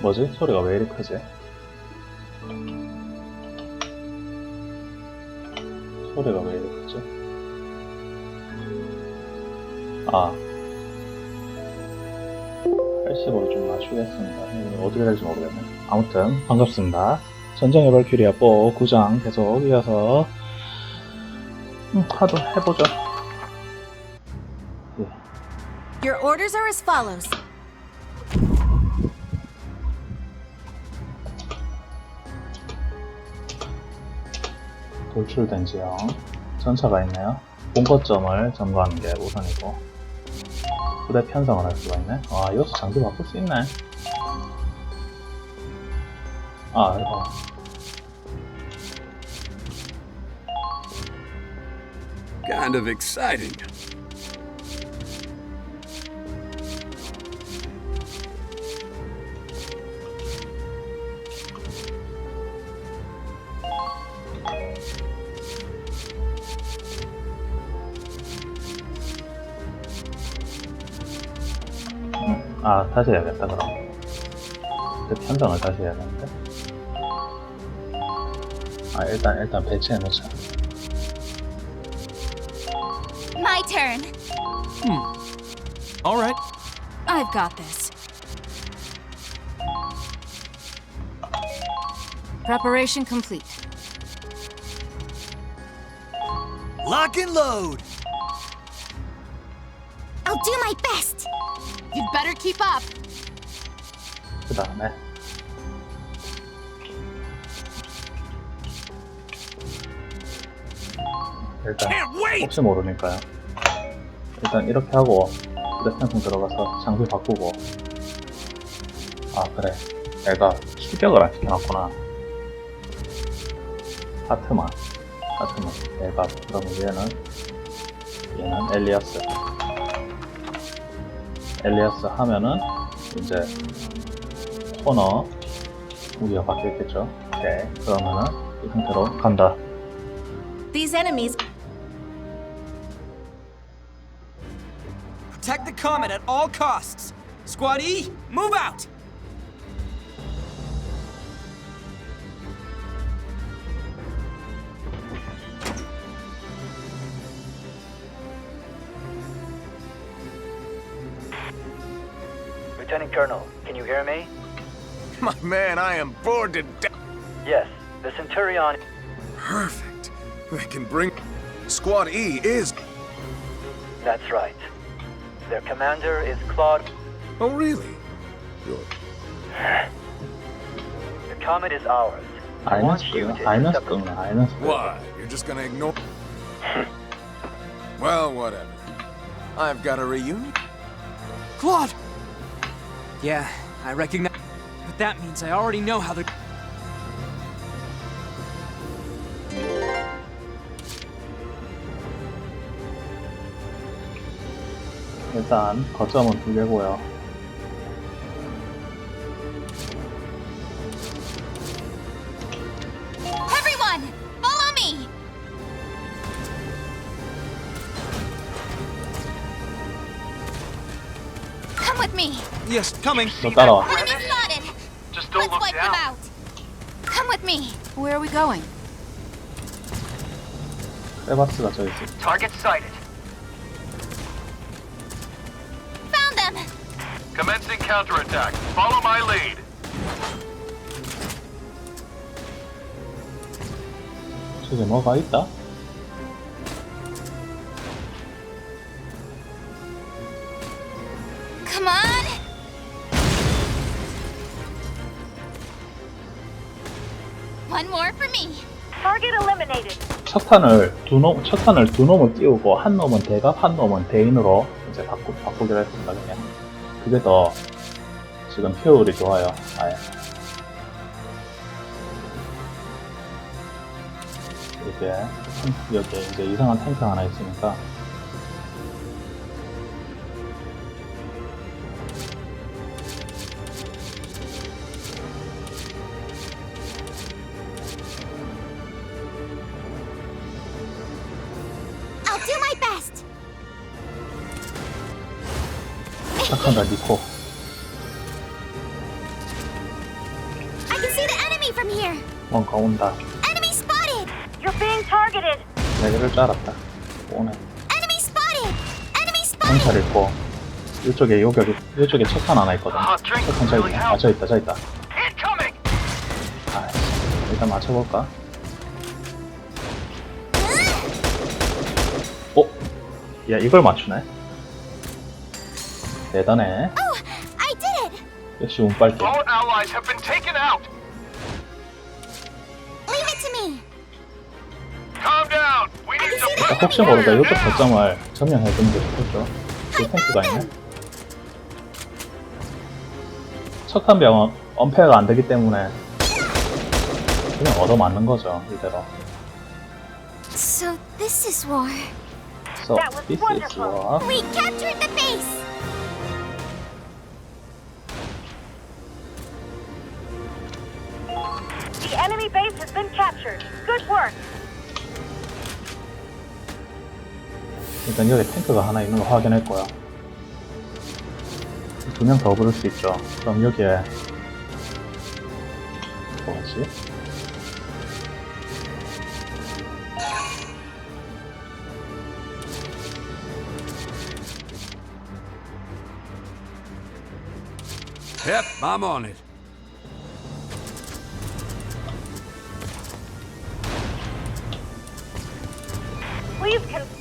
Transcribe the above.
뭐지? 소리가 왜 이리 크지? 소리가 왜 이리 크지? 아 80으로 좀 맞추겠습니다. 이거 어떻게 될지 모르겠네. 아무튼 반갑습니다. 전쟁의 발키리아 뽀 9장 계속 이어서 음, 하도 해보죠. Your orders are as follows. 돌출된 지형 전차가 있네요. 본거점을 점거하는 게 우선이고 부대 편성을 할 수가 있네. 아 이것도 장비 바꿀 수 있네. 아 이거 Kind of exciting. 아 다시 해야겠다 그럼. 부대 편성을 다시 해야 되는데. 아 일단 일단 배치해 놓자. My turn. All right. I've got this. Preparation complete. Lock and load. I'll do my best. You'd better keep up. 그 다음에. 일단. 혹시 모르니까요. 일단 이렇게 하고 편성 들어가서 장비 바꾸고. 아 그래. 내가 출격을 안 시켜놨구나. 하트만. 하트만. 내가 그러면 얘는 얘는 엘리아스 엘리아스 하면은 이제 코너 무기가 바뀌었겠죠 오케이 그러면은 이 상태로 간다 These enemies. Protect the comet at all costs. Squad E, move out. Lieutenant Colonel. Can you hear me? My man, I am bored to death. Yes, the Centurion. Perfect. They can bring... Squad E is... That's right. Their commander is Claude... Oh, really? Your... the comet is ours. I want you to intercept the... Why? You're just gonna ignore... well, whatever. I've got a reunion. Claude! Yeah, I recognize. But that means I already know how the. 일단 거점은 두 개고요. Everyone, follow me. Come with me. Yes, coming. 너 따라와. Enemy spotted. Just Let's wipe them out. Come with me. Where are we going? 세바스가 저기 있어. Target sighted. Found them. Commencing counterattack. Follow my lead. 저기 뭐가 있다? Come on. One more for me. Target eliminated. 첫 탄을 두 놈, 첫 탄을 두 놈을 띄우고 한 놈은 대갑, 한 놈은 대인으로 이제 바꾸, 바꾸기로 했습니다. 그냥 그게 더 지금 효율이 좋아요. 아예. 이게 여기 이제 이상한 탱크 하나 있으니까 착한다 니코. here. 뭔가 온다. Enemy spotted. You're being targeted. 내가 이럴 줄 알았다. 오네. Enemy spotted. Enemy spotted. 경찰 있고 이쪽에 요격이 이쪽에 석탄 하나 있거든. 저 있네. 아, 저 있다, 저 있다. Incoming! 아이씨, 일단 맞춰볼까? 어? 야, 이걸 맞추네? 대단해. Oh, I did it. 역시 운빨게. All allies have been taken out! Leave it to me. Calm down! We need to 그러니까 put 혹시 모르니까 이쪽 거점을 점령해주는 게 좋겠죠. 이 탱크가 있네. 석탄병은 엄폐가 안 되기 때문에 그냥 얻어맞는 거죠, 이대로. So this is war. So, this is war. We captured the base. Base has been captured. Good work. 일단 여기 탱크가 하나 있는 거 확인했고요. 두명 더 부를 수 있죠. 그럼 여기에 뭐지? Yep, I'm on it. Please confirm.